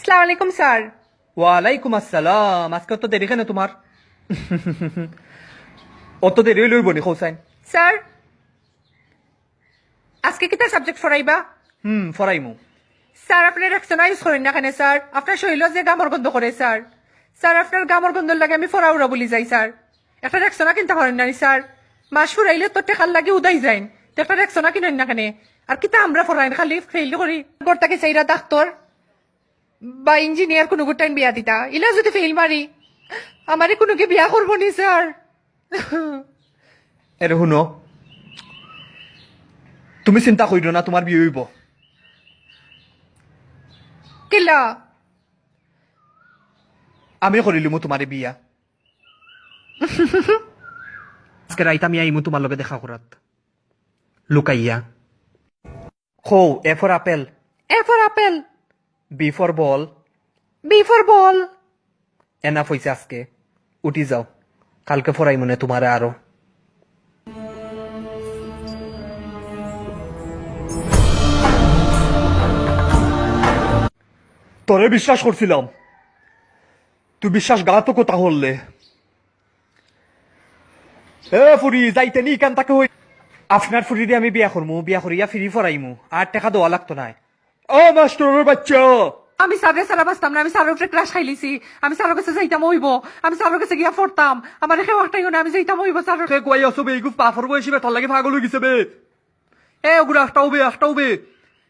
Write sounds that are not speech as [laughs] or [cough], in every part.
সালাম আলাইকুম স্যার। ওয়ালাইকুম আসসালাম। আজকে তো দেরি কেন তোমার? [laughs] অত দেরি লইব নি হোসাইন স্যার আজকে কিতা সাবজেক্ট পড়াইবা? হুম ফরাইমু স্যার আপনি রেক্সোনা ইউজ করেন না কেন স্যার? আপনার শরীর যে গামর গন্ধ করে স্যার। স্যার আপনার গামর গন্ধ লাগে আমি ফরা উড়া বলি যাই স্যার। একটা রেক্সোনা কিনতে পারেন না স্যার? মাস ফুরাইলে তোর টেকার লাগে উদাই যাইন। তো একটা রেক্সোনা কিনেন না কেন? আর কিতা আমরা ফরাইন খালি ফেল করি গড়তাকে চাইরা ডাক্তার বা ইঞ্জিনিয়ার কোনো গোটাইন বিয়া দিতা? ইলা যদি ফেল মারি আমারে কোনো কি বিয়া করব নি স্যার এরে শুনো তুমি চিন্তা করিও না তোমার বিয়ে হইব? কিলা? আমি করিলিমু তোমার বিয়া। আজকে রাইত আমি আইমু তোমার লগে দেখা করাত লুকাইয়া। খৌ A for apple A for apple B for ball B for ball enough হইছে আজকে। উঠি যাও। কালকে ফরাই মনে তোমারে আরও। তোরে বিশ্বাস করছিলাম। তুই বিশ্বাসঘাতক কথা হলে এ ফুরি যাইতে নি কেন তাকে হই। আপনার ফুরি দিয়ে আমি বিয়া করমু বিয়া করিয়া ফিরি ফরাইমু আর টাকা দেওয়া লাগতো না ও মাস্টারের বাচ্চা। আমি স্যারের সারা বাঁচতাম না আমি স্যারের উপরে ক্রাশ খাইলিছি। আমি স্যারের কাছে যাইতাম হইব। আমি স্যারের কাছে গিয়া পড়তাম। আমার সেও একটাই না আমি যাইতাম হইব স্যারের কে কই আছো বে ইগু পাফর বয়সী বে তোর লাগে পাগল হয়ে গেছে বে। এ ওগুলো একটাও বে একটাও বে।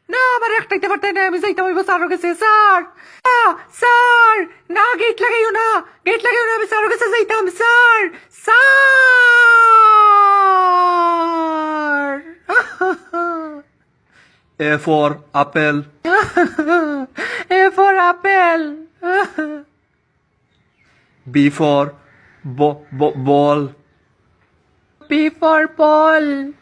না আমার একটাইতে পারতে না আমি যাইতাম হইব স্যারের কাছে। স্যার স্যার না গেট লাগাইও না। গেট লাগাইও না আমি স্যারের কাছে যাইতাম। Sir sir! A for apple. [laughs] A for apple. B for bo- bo- ball. B for ball.